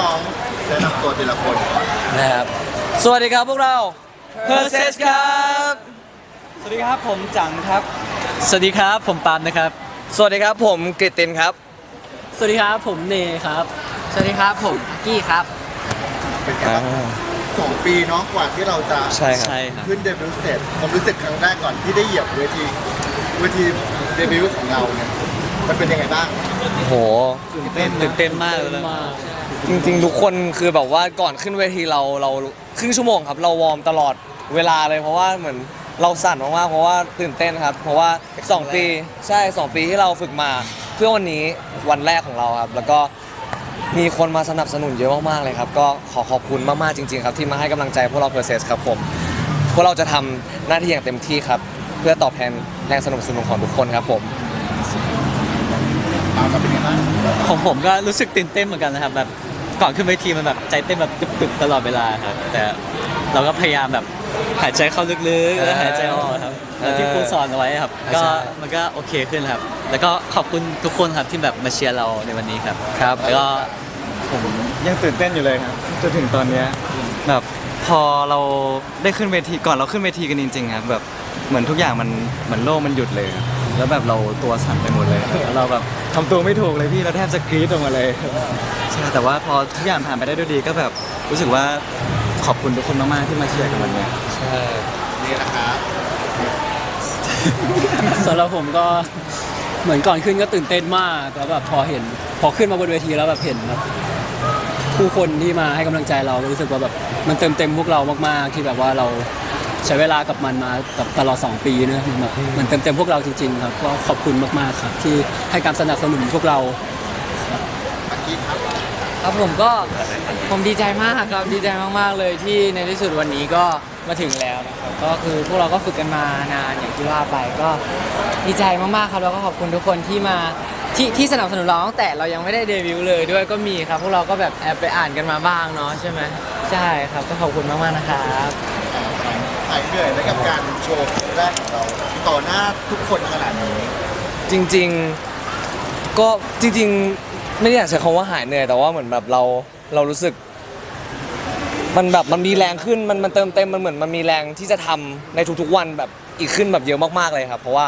น้องๆแนะนำตัวทีละคนก่อนนะครับ สวัสดีครับพวกเรา p e r s e s ครับ สวัสดีครับผมจังครับ สวัสดีครับผมปาล์มนะครับ สวัสดีครับผมกฤตินครับ สวัสดีครับผมเนครับ สวัสดีครับผมกี้ครับ เป็นไงบ้างสองปีเนาะกว่าที่เราจะใช่ครับ ใช่ครับขึ้นเดบิวต์เสร็จผมรู้สึกครั้งแรกก่อนที่ได้เหยียบเวทีเวทีเดบิวต์ของเราเนี่ยมันเป็นยังไงบ้างโอ้โหตื่นเต้นตื่นเต้นมากเลยนะ จริง ๆ ทุกคนคือแบบว่าก่อนขึ้นเวทีเราเราครึ่งชั่วโมงครับ เราวอร์มตลอดเวลาเลยเพราะว่าเหมือนเราสั่นมากๆเพราะว่าตื่นเต้นครับ เพราะว่า 2 ปีใช่ 2 ปีที่เราฝึกมา เพื่อวันนี้วันแรกของเราครับ แล้วก็มีคนมาสนับสนุนเยอะมากๆเลยครับ ก็ขอขอบคุณมากๆจริง ๆ ครับ ที่มาให้กำลังใจพวกเราเพอร์เซสครับผมพวกเราจะทำหน้าที่อย่างเต็มที่ครับ เพื่อตอบแทนแรงสนับสนุนของทุกคนครับผมตามมาเป็นยังไงบ้างของผมก็รู้สึกตื่นเต้นเหมือนกันนะครับแบบ ก่อนขึ้นเวทีมันแบบใจเต้นแบบตึบๆตลอดเวลาครับแต่เราก็พยายามแบบหายใจเข้าลึกๆแล้วหายใจออกครับแล้วที่ครูสอนเอาไว้ครับ ก็ใช่ มันก็โอเคขึ้นครับ แล้วก็ขอบคุณทุกคนครับที่แบบมาเชียร์เราในวันนี้ครับครับแล้วก็ผมยังตื่นเต้นอยู่เลยครับจนถึงตอนเนี้ยแบบพอเราได้ขึ้นเวทีก่อนเราขึ้นเวทีกันจริงๆครับแบบเหมือนทุกอย่างมันเหมือนโลกมันหยุดเลยครับ แล้วแบบเราตัวสั่นไปหมดเลยครับแล้วเราแบบทำตัวไม่ถูกเลยพี่เราแทบจะกรี๊ดออกมาเลยใช่แต่ว่าพอทุกอย่างผ่านไปได้ด้วยดีก็แบบรู้สึกว่าขอบคุณทุกคนมากๆที่มาเชียร์กันวันเนี้ยใช่นี่นะครับสำหรับผมก็เหมือนก่อนขึ้นก็ตื่นเต้นมากแล้วแบบพอเห็น พอขึ้นมาบนเวทีแล้วแบบเห็นแบบผู้คนที่มาให้กำลังใจเราก็รู้สึกว่าแบบมันเติมเต็มพวกเรามากๆ ที่แบบว่าเรา ใช้เวลากับมันมากับตลอด 2 ปีเนอะมันแบบมันเติมเต็มพวกเราจริงๆครับก็ขอบคุณมากๆครับ ที่ให้การสนับสนุนพวกเราอากี้ครับครับผมก็ผมดีใจมากครับดีใจมากๆเลยที่ในที่สุดวันนี้ก็มาถึงแล้วนะครับก็คือพวกเราก็ฝึกกันมานานอย่างที่ว่าไปก็ดีใจมากๆครับแล้วก็ขอบคุณทุกคนที่มาที่ที่สนับสนุนเราตั้งแต่เรายังไม่ได้เดบิวต์เลยด้วยก็มีครับ พวกเราก็แบบแอบไปอ่านกันมาบ้างเนาะใช่ไหมใช่ครับก็ขอบคุณมากๆนะครับหายเหนื่อยไหมกับการโชว์ครั้งแรกของเราต่อหน้าทุกคนขนาดนี้จริงๆก็จริงๆ ไม่ได้อยากใช้คำว่าหายเหนื่อยแต่ว่าเหมือนแบบเราเรารู้สึก มันแบบมันมีแรงขึ้นมันมันเติมเต็มมันเหมือนมันมีแรงที่จะทำในทุกๆวันแบบอีกขึ้นแบบเยอะมากๆเลยครับ เพราะว่า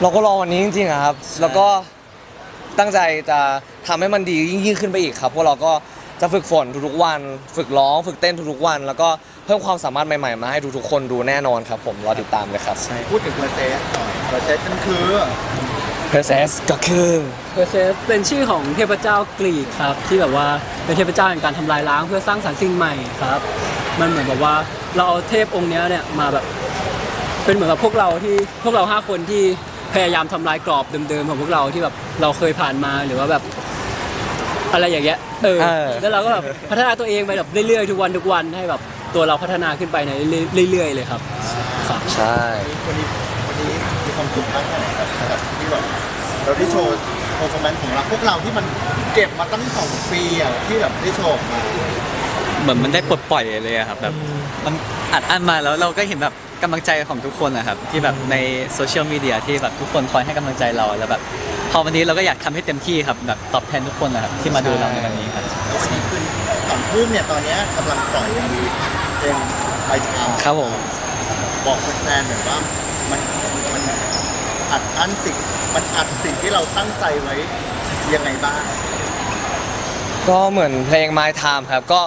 เราก็รอวันนี้จริงๆอะครับ แล้วก็ตั้งใจจะทำให้มันดียิ่งยิ่งขึ้นไปอีกครับพวกเราก็ จะฝึกฝนทุกๆวัน ฝึกร้อง ฝึกเต้นทุกๆวัน แล้วก็เพิ่มความสามารถใหม่ๆมาให้ทุกๆคนดูแน่นอนครับผมรอติดตามเลยครับ พูดถึงเปอร์เซ็นต์หน่อยเปอร์เซ็นต์นั่นคือ Process ก็คือเพอร์เซสเป็นชื่อของเทพเจ้ากรีกครับ ที่แบบว่าเป็นเทพเจ้าแห่งการทำลายล้างเพื่อสร้างสรรค์สิ่งใหม่ครับ มันเหมือนแบบว่าเราเอาเทพองค์เนี้ยเนี่ยมาแบบเป็นเหมือนกับพวกเราที่พวกเราห้าคนที่พยายามทำลายกรอบเดิมๆของพวกเราที่แบบเราเคยผ่านมาหรือว่าแบบ อะไรอย่างเงี้ยเออเออ แล้วเราก็แบบพัฒนาตัวเองไปแบบเรื่อยๆทุกวันทุกวันให้แบบตัวเราพัฒนาขึ้นไปในเรื่อยๆเลยครับครับ ใช่ วันนี้วันนี้มีความสุขมากแค่ไหนครับกับที่แบบเราได้โชว์โปรแกรมของเราพวกเราที่มันเก็บมาตั้งสองปีอะที่แบบได้โชว์ออกมา เหมือนมันได้ปลดปล่อยเลยอะครับแบบมันอัดอั้นมาแล้วเราก็เห็นแบบกำลังใจของทุกคนนะครับที่แบบในโซเชียลมีเดียที่แบบทุกคนคอยให้กำลังใจเราแล้วแบบพอวันนี้เราก็อยากทำให้เต็มที่ครับแบบตอบแทนทุกคนนะครับที่มาดูเราในวันนี้ครับแล้ววันนี้ขึ้นสองทุ่มเนี่ยตอนเนี้ยกำลังปล่อยมีเพลงไปทางครับผมบอกแฟนๆหน่อยว่ามันมันอัดอั้นสิ่งมันอัดสิ่งที่เราตั้งใจไว้ยังไงบ้าง ก็เหมือนเพลง My Time ครับก็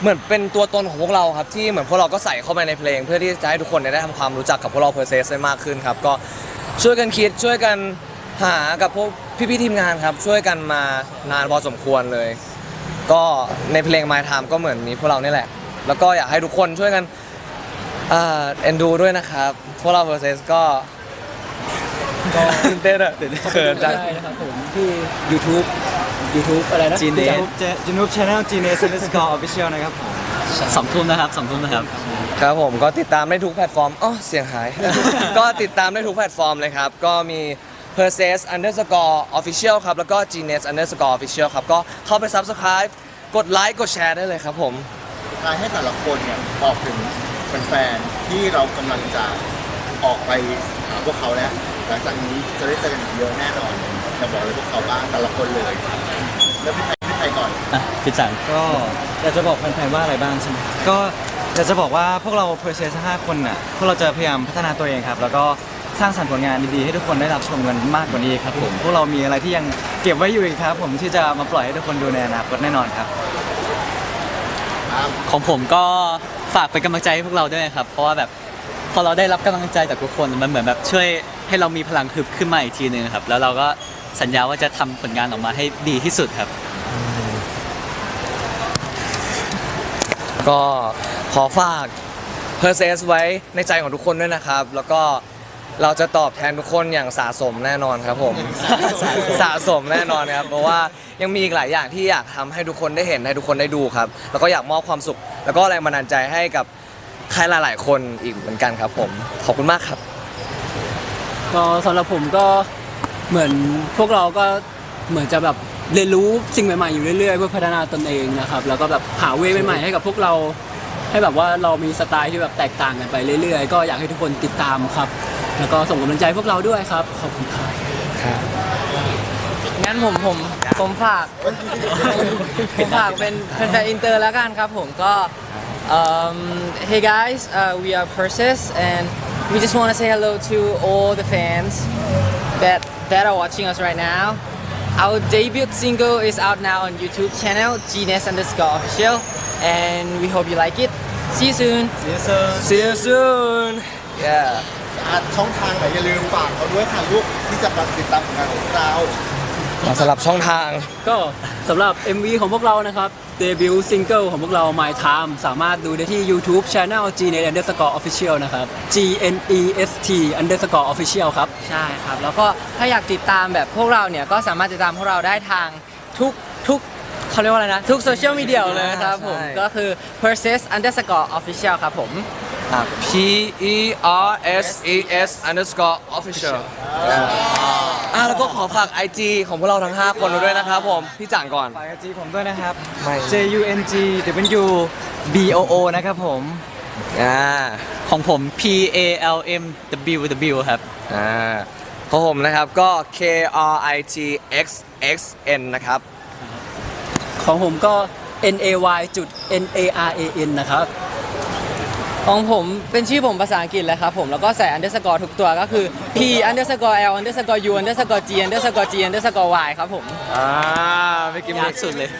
เหมือนเป็นตัวตนของพวกเราครับที่เหมือนพวกเราก็ใส่เข้าไปในเพลง เพื่อที่จะให้ทุกคนเนี่ยได้ทำความรู้จักกับพวกเราเพอร์เซสได้มากขึ้นครับก็ช่วยกันคิดช่วยกันหากับพวกพี่ๆทีมงานครับ ช่วยกันมานานพอสมควรเลย ก็ในเพลง My Time ก็เหมือนมีพวกเรานี่แหละ แล้วก็อยากให้ทุกคนช่วยกันอ่าเอ็นดูด้วยนะครับ พวกเราเพอร์เซสก็ก็ตื่นเต้นอะเขินจัง ได้นะครับผมที่ YouTube YouTube อะไรนะจีเนสยูทูบช anel Genius Underscore Official นะครับผมสองทุ่มนะครับสองทุ่มนะครับ ครับผมก็ติดตามได้ทุกแพลตฟอร์มอ๋อเสียงหาย ก็ติดตามได้ทุกแพลตฟอร์มเลยครับ ก็มี p e r s e s underscore official ครับ แล้วก็ genius underscore official ครับ ก็เข้าไป subscribe กดไลค์กดแชร์ได้เลยครับผมสุดท้ายให้แต่ละคนเนี่ยบอกถึงแฟนๆที่เรากำลังจะออกไปหาพวกเขาแล้วหลังจากนี้จะได้เจอกันอีกเยอะแน่นอนจะบอกเลยพวกเขาบ้างแต่ละคนเลย แล้วพี่ไทยพี่ไทยก่อนอะพี่จังก็อยากจะบอกแฟนๆว่าอะไรบ้างใช่ไหมก็อยากจะบอกว่าพวกเรา p r o c e s ห้าคนน่ะพวกเราจะพยายามพัฒนาตัวเองครับ แล้วก็สร้างสรรค์ผลงานดีๆให้ทุกคนได้รับชมกันมากกว่านี้ครับผมพวกเรามีอะไรที่ยังเก็บไว้อยู่อีกครับ ผมที่จะมาปล่อยให้ทุกคนดูในอนาคตแน่นอนครับ ของผมก็ฝากเป็นกำลังใจให้พวกเราด้วยนะครับ เพราะว่าแบบพอเราได้รับกำลังใจจากทุกคนมันเหมือนแบบช่วยให้เรามีพลังฮึบขึ้นมาอีกทีหนึ่งครับแล้วเราก็ สัญญาว่าจะทำผลงานออกมาให้ดีที่สุดครับ ก็ขอฝาก p e r s e s ไว้ในใจของทุกคนด้วยนะครับ แล้วก็เราจะตอบแทนทุกคนอย่างสะสมแน่นอนครับผม สะสมแน่นอนครับ เพราะว่ายังมีอีกหลายอย่างที่อยากทำให้ทุกคนได้เห็นให้ทุกคนได้ดูครับ แล้วก็อยากมอบความสุข แล้วก็แรงบันดาลใจให้กับใครหลาย ๆ คนอีกเหมือนกันครับผม ขอบคุณมากครับ ก็สำหรับผมก็ เหมือนพวกเราก็เหมือนจะแบบเรียนรู้สิ่งใหม่ๆอยู่เรื่อยๆ เพื่อพัฒนาตนเองนะครับ แล้วก็แบบหาเวย์ใหม่ๆให้กับพวกเรา ให้แบบว่าเรามีสไตล์ที่แบบแตกต่างกันไปเรื่อยๆ ก็อยากให้ทุกคนติดตามครับ แล้วก็ส่งกำลังใจพวกเราด้วยครับ ขอบคุณครับงั้นผมผมผมฝากผมฝากเป็นแฟนๆอินเตอร์แล้วกันครับผมก็ um, Hey guys uh, we are Persis and we just want to say hello to all the fans that that are watching us right now our debut single is out now on YouTube channel gnes underscore official and we hope you like it see you soon See you soon yeah อ่ะช่องทางไหนอย่าลืมฝากเขาด้วยค่ะลูกที่จะมาติดตามผลงานของเรา สำหรับช่องทาง ก็สำหรับ MV ของพวกเรานะครับเดบิวต์ซิงเกิลของพวกเรา My Time สามารถดูได้ที่ YouTube Channel GNET Underscore Official นะครับ G N E S T Underscore Official ครับ ใช่ครับ แล้วก็ถ้าอยากติดตามแบบพวกเราเนี่ย ก็สามารถติดตามพวกเราได้ทางทุกทุกเขาเรียกว่าอะไรนะ ทุกโซเชียลมีเดียเลยครับผม ใช่ ก็คือ persis underscore official ครับผม P E R S E S underscore official อะแล้วก็ขอฝาก IG ของพวกเราทั้ง 5 คนด้วยนะครับผม พี่จ่างก่อน ฝากไอจีผมด้วยนะครับ ไม่ J U N G W B O O นะครับผม อ่าของผม P A L M W W ครับ อ่าของผมนะครับก็ K R I T X X N นะครับ ของผมก็ N A Y จุด N A R A N นะครับ ของผมเป็นชื่อผมภาษาอังกฤษเลยครับผมแล้วก็ใส่ underscore ทุกตัวก็คือ p underscore l underscore u underscore g underscore g underscore y ครับผม อ่าไม่กินยากสุดเลย